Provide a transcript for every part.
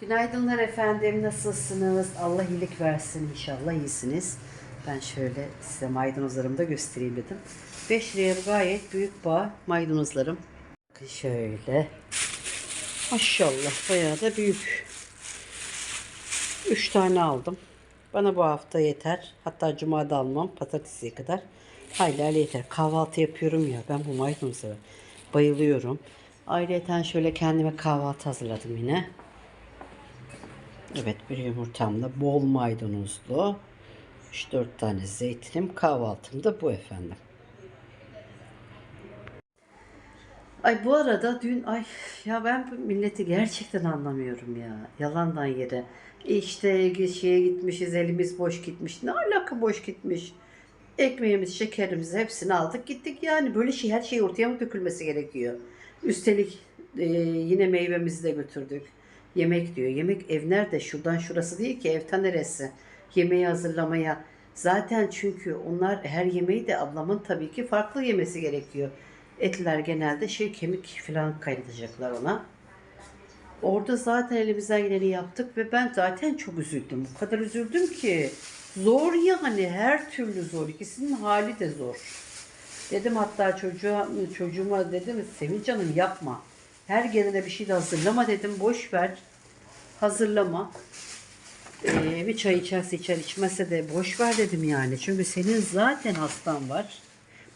Günaydınlar efendim. Nasılsınız? Allah iyilik versin inşallah iyisiniz. Ben şöyle size maydanozlarımı da göstereyim dedim. 5 liraya gayet büyük bağ maydanozlarım. Bakın şöyle. Maşallah bayağı da büyük. 3 tane aldım. Bana bu hafta yeter. Hatta cumada almam. Pazartesiye kadar. Hayli hayli yeter. Kahvaltı yapıyorum ya. Ben bu maydanozlara bayılıyorum. Ayrıca şöyle kendime kahvaltı hazırladım yine. Evet bir yumurtamla bol maydanozlu. 3-4 tane zeytinim. Kahvaltım da bu efendim. Ay bu arada dün ay ya ben bu milleti gerçekten anlamıyorum ya. Yalandan yere. E İşte şeye gitmişiz elimiz boş gitmiş. Ne alaka boş gitmiş? Ekmeğimiz, şekerimiz hepsini aldık gittik yani. Böyle şey her şey ortaya mı dökülmesi gerekiyor? Üstelik e, yine meyvemizi de götürdük. Yemek diyor. Yemek ev nerede? Şuradan şurası değil ki. Ev ta neresi? Yemeği hazırlamaya. Zaten çünkü onlar her yemeği de ablamın tabii ki farklı yemesi gerekiyor. Etler genelde şey kemik falan kaynatacaklar ona. Orada zaten elimizden geleni yaptık ve ben zaten çok üzüldüm. O kadar üzüldüm ki. Zor yani her türlü zor. İkisinin hali de zor. Dedim hatta çocuğa, çocuğuma dedim Sevinç Hanım yapma. Her gelene bir şey de hazırlama dedim. Boş ver. Hazırlama. Ee, bir çay içerse içer içmezse de boş ver dedim yani. Çünkü senin zaten hastan var.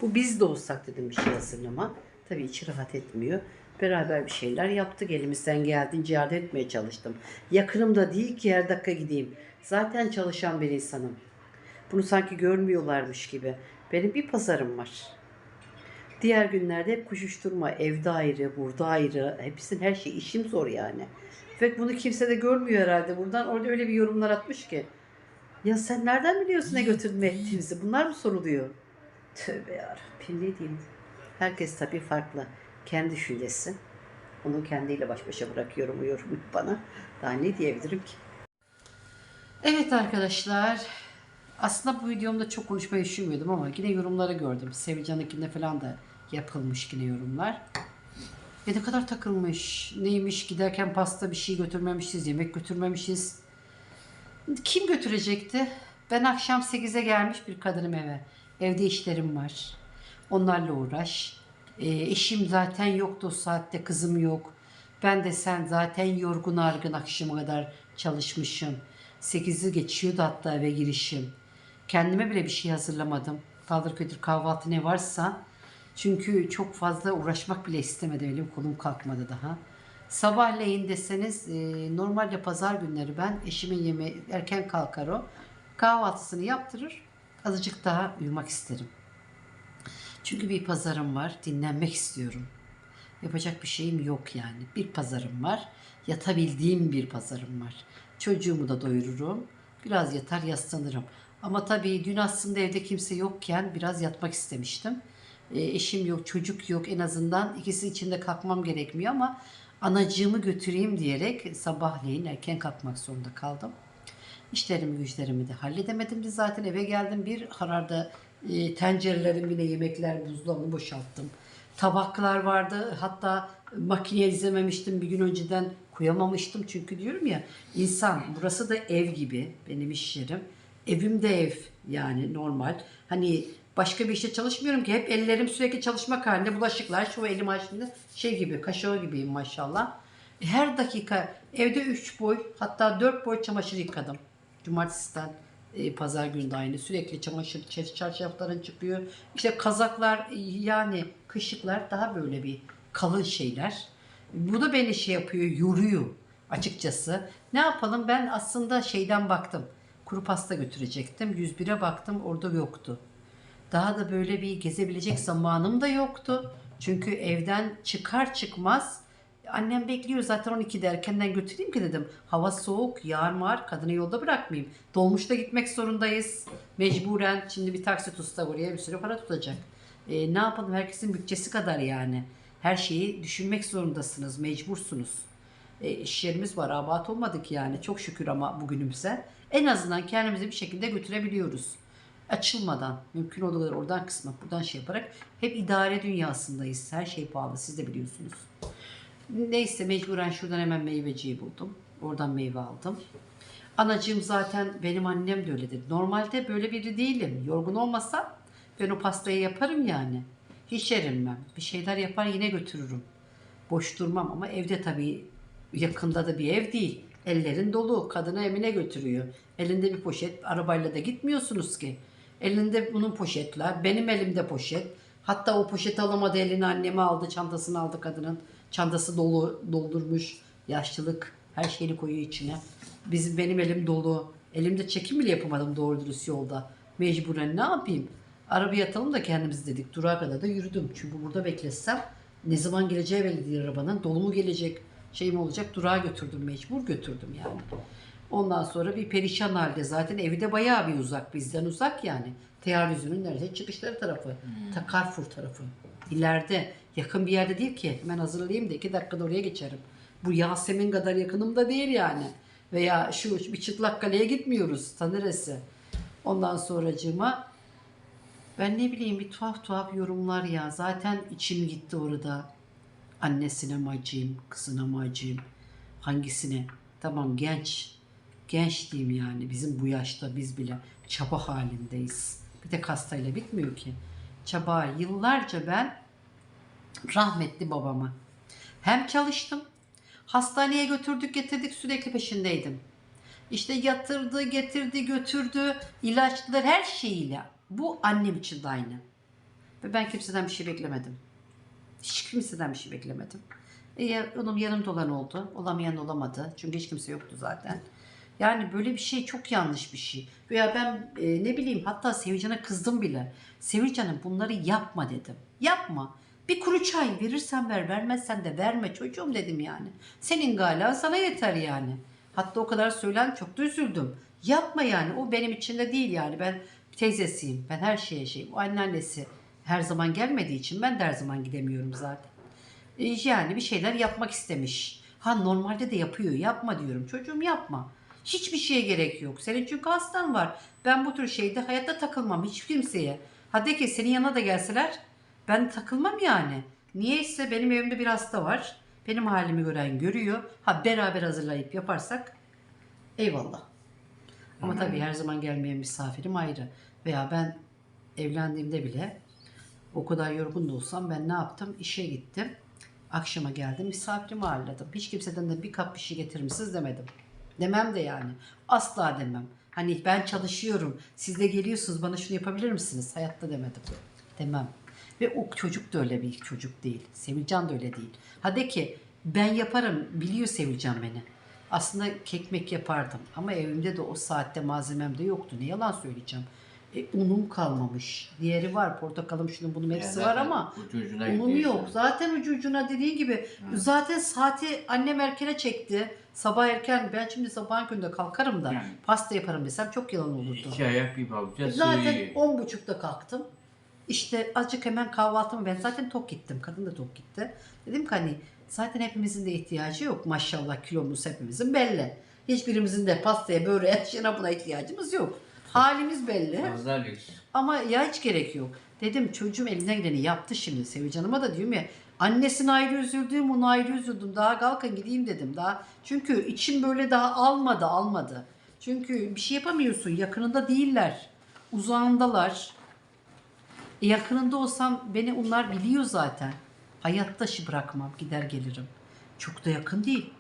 Bu biz de olsak dedim bir şey hazırlama. Tabii içi rahat etmiyor. Beraber bir şeyler yaptık. Elimizden geldiğince yardım etmeye çalıştım. Yakınımda değil ki her dakika gideyim. Zaten çalışan bir insanım. Bunu sanki görmüyorlarmış gibi. Benim bir pazarım var. Diğer günlerde hep koşuşturma. Evde ayrı, burada ayrı. Hepsinin her şey işim zor yani. Fakat bunu kimse de görmüyor herhalde. Buradan orada öyle bir yorumlar atmış ki. Ya sen nereden biliyorsun ne götürdüm ettiğimizi? Bunlar mı soruluyor? Tövbe yarabbim ne diyeyim. Herkes tabii farklı. Kendi düşüncesi. Onu kendiyle baş başa bırakıyorum o yorumu bana. Daha ne diyebilirim ki? Evet arkadaşlar. Aslında bu videomda çok konuşmayı düşünmüyordum ama yine yorumları gördüm. Sevican'ınkinde falan da yapılmış yine yorumlar. Ve ne kadar takılmış. Neymiş giderken pasta bir şey götürmemişiz, yemek götürmemişiz. Kim götürecekti? Ben akşam 8'e gelmiş bir kadınım eve. Evde işlerim var. Onlarla uğraş. E, eşim zaten yoktu o saatte, kızım yok. Ben de sen zaten yorgun argın akşama kadar çalışmışım. 8'i geçiyordu hatta eve girişim. Kendime bile bir şey hazırlamadım. Kaldır kötür kahvaltı ne varsa. Çünkü çok fazla uğraşmak bile istemedim. Elim kolum kalkmadı daha. Sabahleyin deseniz e, normalde pazar günleri ben eşimin yemeği erken kalkar o. Kahvaltısını yaptırır. Azıcık daha uyumak isterim. Çünkü bir pazarım var. Dinlenmek istiyorum. Yapacak bir şeyim yok yani. Bir pazarım var. Yatabildiğim bir pazarım var. Çocuğumu da doyururum. Biraz yatar yaslanırım. Ama tabii dün aslında evde kimse yokken biraz yatmak istemiştim. E, eşim yok, çocuk yok. En azından ikisi içinde kalkmam gerekmiyor ama anacığımı götüreyim diyerek sabahleyin erken kalkmak zorunda kaldım. İşlerimi güçlerimi de halledemedim de zaten eve geldim bir hararda e, tencerelerim bile yemekler buzdolabını boşalttım. Tabaklar vardı hatta makineye izlememiştim bir gün önceden koyamamıştım çünkü diyorum ya insan burası da ev gibi benim iş yerim. Evim de ev yani normal. Hani başka bir işte çalışmıyorum ki hep ellerim sürekli çalışmak halinde bulaşıklar şu elim açtığında şey gibi kaşığı gibiyim maşallah. E, Her dakika evde 3 boy hatta 4 boy çamaşır yıkadım. Cumartesiden e, pazar günü de aynı. Sürekli çamaşır çarşafların çıkıyor. İşte kazaklar e, yani kışlıklar daha böyle bir kalın şeyler. Bu da beni şey yapıyor, yoruyor açıkçası. Ne yapalım ben aslında şeyden baktım. Kuru pasta götürecektim. 101'e baktım orada yoktu. Daha da böyle bir gezebilecek zamanım da yoktu. Çünkü evden çıkar çıkmaz annem bekliyor zaten 12'de erkenden götüreyim ki dedim. Hava soğuk, yağar mağar, kadını yolda bırakmayayım. Dolmuşta gitmek zorundayız. Mecburen şimdi bir taksi tutsa buraya bir sürü para tutacak. E, ne yapalım herkesin bütçesi kadar yani. Her şeyi düşünmek zorundasınız, mecbursunuz. E, iş yerimiz var, abat olmadık yani. Çok şükür ama bugünümüze. En azından kendimizi bir şekilde götürebiliyoruz açılmadan mümkün olduğu oradan kısmak buradan şey yaparak hep idare dünyasındayız. Her şey pahalı siz de biliyorsunuz. Neyse mecburen şuradan hemen meyveciyi buldum. Oradan meyve aldım. Anacığım zaten benim annem de öyledir. Normalde böyle biri değilim. Yorgun olmasam ben o pastayı yaparım yani. Hiç erinmem. Bir şeyler yapar yine götürürüm. Boş durmam ama evde tabii yakında da bir ev değil. Ellerin dolu. Kadını evine götürüyor. Elinde bir poşet. Arabayla da gitmiyorsunuz ki. Elinde bunun poşetler. Benim elimde poşet. Hatta o poşet alamadı elini anneme aldı. Çantasını aldı kadının. Çantası dolu doldurmuş. Yaşlılık her şeyini koyuyor içine. Bizim benim elim dolu. Elimde çekim bile yapamadım doğru dürüst yolda. Mecburen ne yapayım? Arabaya atalım da kendimiz dedik. Durağa kadar da yürüdüm. Çünkü burada beklesem ne zaman geleceği belli değil arabanın. Dolu mu gelecek, şey mi olacak? Durağa götürdüm mecbur götürdüm yani. Ondan sonra bir perişan halde zaten evi de bayağı bir uzak bizden uzak yani. Teyaryüzünün neredeyse çıkışları tarafı. Ta Carrefour tarafı. İleride yakın bir yerde değil ki. Hemen hazırlayayım da iki dakikada oraya geçerim. Bu Yasemin kadar yakınımda değil yani. Veya şu bir çıtlak kaleye gitmiyoruz. Ta neresi? Ondan sonracığıma ben ne bileyim bir tuhaf tuhaf yorumlar ya. Zaten içim gitti orada. Annesine mi acıyım, kızına mı acıyım, hangisine? Tamam genç, genç diyeyim yani. Bizim bu yaşta biz bile çaba halindeyiz. Bir de hastayla bitmiyor ki. Çaba. Yıllarca ben rahmetli babama hem çalıştım, hastaneye götürdük getirdik sürekli peşindeydim. İşte yatırdı, getirdi, götürdü, ilaçlar her şeyiyle. Bu annem için de aynı. Ve ben kimseden bir şey beklemedim. Hiç kimseden bir şey beklemedim. E, onun yanımda olan oldu. Olamayan olamadı. Çünkü hiç kimse yoktu zaten. Yani böyle bir şey çok yanlış bir şey. Veya ben e, ne bileyim hatta Sevilcan'a kızdım bile. Sevilcan'ım bunları yapma dedim. Yapma. Bir kuru çay verirsen ver, vermezsen de verme çocuğum dedim yani. Senin gala sana yeter yani. Hatta o kadar söylen çok da üzüldüm. Yapma yani o benim için de değil yani. Ben teyzesiyim. Ben her şeye şeyim. O anneannesi her zaman gelmediği için ben de her zaman gidemiyorum zaten. E, Yani bir şeyler yapmak istemiş. Ha normalde de yapıyor. Yapma diyorum. Çocuğum yapma. Hiçbir şeye gerek yok. Senin çünkü hastan var. Ben bu tür şeyde hayatta takılmam hiç kimseye. Hadi ki senin yanına da gelseler ben takılmam yani. Niyeyse benim evimde bir hasta var. Benim halimi gören görüyor. Ha beraber hazırlayıp yaparsak eyvallah. Ama tabii her zaman gelmeyen misafirim ayrı. Veya ben evlendiğimde bile o kadar yorgun da olsam ben ne yaptım? İşe gittim. Akşama geldim misafirimi ağırladım. Hiç kimseden de bir kap bir şey getirir misiniz demedim. Demem de yani. Asla demem. Hani ben çalışıyorum. Siz de geliyorsunuz bana şunu yapabilir misiniz? Hayatta demedim. Demem. Ve o çocuk da öyle bir çocuk değil. Sevilcan da öyle değil. Hadi ki ben yaparım biliyor Sevilcan beni. Aslında kekmek yapardım ama evimde de o saatte malzemem de yoktu. Ne yalan söyleyeceğim. E, unum kalmamış. Diğeri var portakalım şunun bunun hepsi Yani var zaten ama ucu ucuna unum gidiyor yok. Zaten ucu ucuna dediği gibi zaten saati annem erkene çekti. Sabah erken ben şimdi sabahın köründe kalkarım da Yani. pasta yaparım desem çok yalan olurdu. İki ayak bir pabuca Zaten sığıyor. on buçukta kalktım. İşte azıcık hemen kahvaltımı ben zaten tok gittim. Kadın da tok gitti. Dedim ki hani zaten hepimizin de ihtiyacı yok. Maşallah kilomuz hepimizin belli. Hiçbirimizin de pastaya, böreğe, şuna buna ihtiyacımız yok. Halimiz belli. Fazla lüks. Ama ya hiç gerek yok. Dedim çocuğum elinden geleni yaptı şimdi. Sevicanıma da diyorum ya annesine ayrı üzüldüm, ona ayrı üzüldüm. Daha kalkın gideyim dedim. Daha çünkü içim böyle daha almadı, almadı. Çünkü bir şey yapamıyorsun. Yakınında değiller. Uzağındalar. E, yakınında olsam beni onlar biliyor zaten. Hayatta şi bırakmam. Gider gelirim. Çok da yakın değil.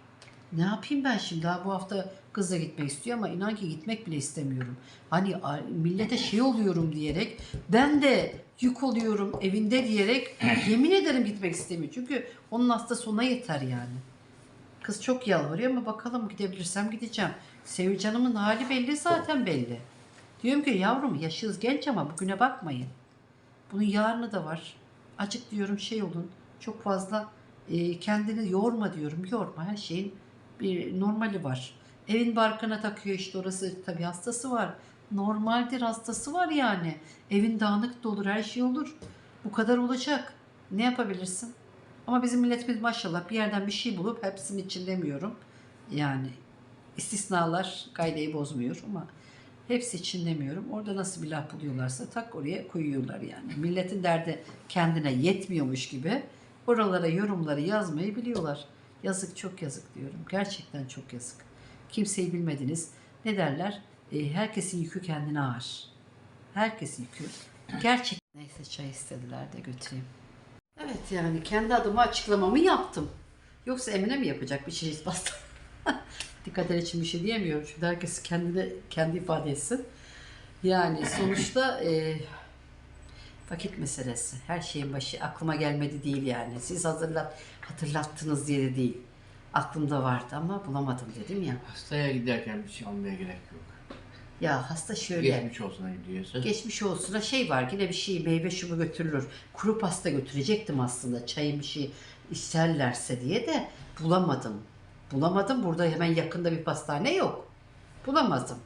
Ne yapayım ben şimdi? Daha bu hafta kızla gitmek istiyor ama inan ki gitmek bile istemiyorum. Hani millete şey oluyorum diyerek ben de yük oluyorum evinde diyerek yemin ederim gitmek istemiyor. Çünkü onun hastası ona yeter yani. Kız çok yalvarıyor ama bakalım gidebilirsem gideceğim. Sevcanımın hali belli zaten belli. Diyorum ki yavrum yaşınız genç ama bugüne bakmayın. Bunun yarını da var. Acık diyorum şey olun. Çok fazla e, kendini yorma diyorum. Yorma her şeyin bir normali var. Evin barkına takıyor işte orası tabii hastası var. Normaldir hastası var yani. Evin dağınık da olur her şey olur. Bu kadar olacak. Ne yapabilirsin? Ama bizim milletimiz maşallah bir yerden bir şey bulup hepsinin için demiyorum. Yani istisnalar kaideyi bozmuyor ama hepsi için demiyorum. Orada nasıl bir laf buluyorlarsa tak oraya koyuyorlar yani. Milletin derdi kendine yetmiyormuş gibi oralara yorumları yazmayı biliyorlar. Yazık çok yazık diyorum. Gerçekten çok yazık. Kimseyi bilmediniz. Ne derler? E, herkesin yükü kendine ağır. Herkesin yükü. Gerçek. Neyse çay istediler de götüreyim. Evet yani kendi adıma açıklamamı yaptım. Yoksa Emine mi yapacak bir çeşit pasta? Dikkat için bir şey diyemiyorum. Şimdi herkes kendine kendi ifade etsin. Yani sonuçta e, vakit meselesi. Her şeyin başı aklıma gelmedi değil yani. Siz hazırlat, hatırlattınız diye de değil. Aklımda vardı ama bulamadım dedim ya. Hastaya giderken bir şey almaya gerek yok. Ya hasta şöyle. Geçmiş olsuna gidiyorsa. Geçmiş olsun. Şey var yine bir şey meyve şubu götürülür. Kuru pasta götürecektim aslında. Çayın bir şey isterlerse diye de bulamadım. Bulamadım. Burada hemen yakında bir pastane yok. Bulamadım.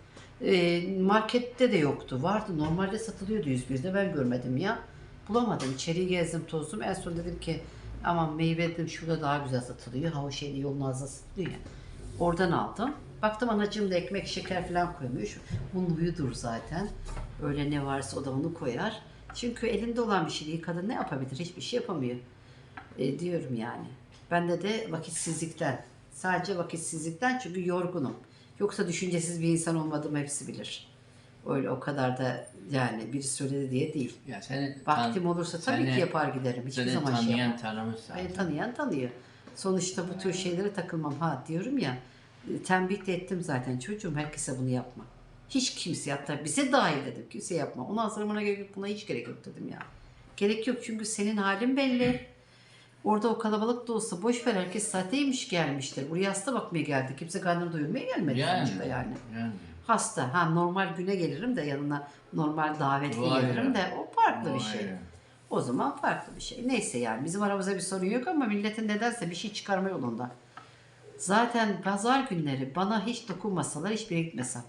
Ee, markette de yoktu. Vardı. Normalde satılıyordu 101'de. Ben görmedim ya. Bulamadım. İçeriği gezdim tozdum. En son dedim ki aman meyve dedim şurada daha güzel satılıyor. Ha o şeyde yolun ağzında satılıyor ya. Oradan aldım. Baktım anacığım da ekmek şeker falan koymuş. Bunun huyudur zaten. Öyle ne varsa o da onu koyar. Çünkü elinde olan bir şey değil. Kadın ne yapabilir? Hiçbir şey yapamıyor. E, diyorum yani. Bende de vakitsizlikten. Sadece vakitsizlikten çünkü yorgunum. Yoksa düşüncesiz bir insan olmadığımı hepsi bilir. Öyle o kadar da yani biri söyledi diye değil. Ya seni Vaktim olursa tabii seni- ki yapar giderim. Hiçbir seni zaman şey tanıyan yapmam. tanımış zaten. Beni tanıyan tanıyor. Sonuçta bu tür şeylere takılmam. Ha diyorum ya e, tembih de ettim zaten çocuğum herkese bunu yapma. Hiç kimse hatta bize dahil dedim kimse yapma. Onu hazırlamana gerek yok buna hiç gerek yok dedim ya. Gerek yok çünkü senin halin belli. Orada o kalabalık da olsa boş ver herkes sahteymiş gelmiştir. Buraya hasta bakmaya geldi. Kimse karnını doyurmaya gelmedi Yani, sonuçta yani. yani. Hasta. Ha normal güne gelirim de yanına normal davetli ayrı. gelirim de o farklı bir şey. ayrı. O zaman farklı bir şey. Neyse yani bizim aramızda bir sorun yok ama milletin nedense bir şey çıkarma yolunda. Zaten pazar günleri bana hiç dokunmasalar hiçbir gitmesem.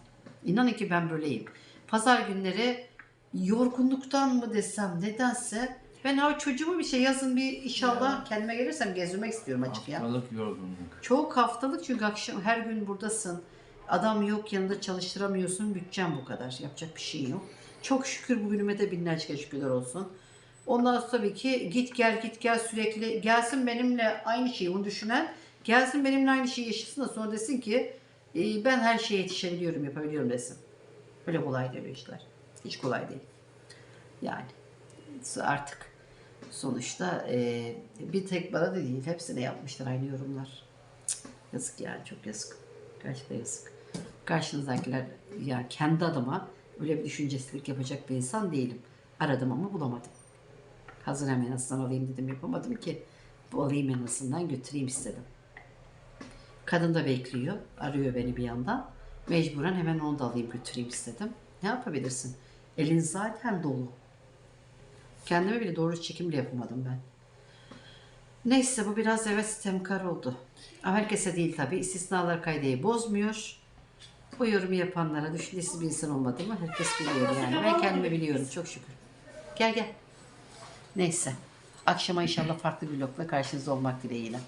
İnanın ki ben böyleyim. Pazar günleri yorgunluktan mı desem nedense ben ha çocuğumu bir şey yazın bir inşallah kendime gelirsem gezdirmek istiyorum açık ya. Haftalık yorgunluk. Çok haftalık çünkü akşam her gün buradasın. Adam yok yanında çalıştıramıyorsun. Bütçem bu kadar. Yapacak bir şey yok. Çok şükür bugünüme de binlerce şükürler olsun. Ondan sonra tabii ki git gel git gel sürekli gelsin benimle aynı şeyi onu düşünen gelsin benimle aynı şeyi yaşasın da sonra desin ki "E, ben her şeye yetişebiliyorum yapabiliyorum desin. Öyle kolay değil işler. Hiç kolay değil. Yani artık sonuçta e, bir tek bana da değil hepsine yapmışlar aynı yorumlar. Cık, Yazık yani çok yazık. Gerçekten yazık. Karşınızdakiler ya kendi adıma öyle bir düşüncesizlik yapacak bir insan değilim. Aradım ama bulamadım. Hazır hemen en azından alayım dedim yapamadım ki. Bu alayım en azından götüreyim istedim. Kadın da bekliyor. Arıyor beni bir yandan. Mecburen hemen onu da alayım götüreyim istedim. Ne yapabilirsin? Elin zaten dolu. Kendime bile doğru çekim bile yapamadım ben. Neyse bu biraz evet sistemkar oldu. Herkese değil tabi. İstisnalar kaydeyi bozmuyor. Bu yorumu yapanlara düşüncesiz bir insan olmadığımı herkes biliyor yani. Ben kendimi biliyorum çok şükür. Gel gel. Neyse. Akşama inşallah farklı bir vlogla karşınızda olmak dileğiyle.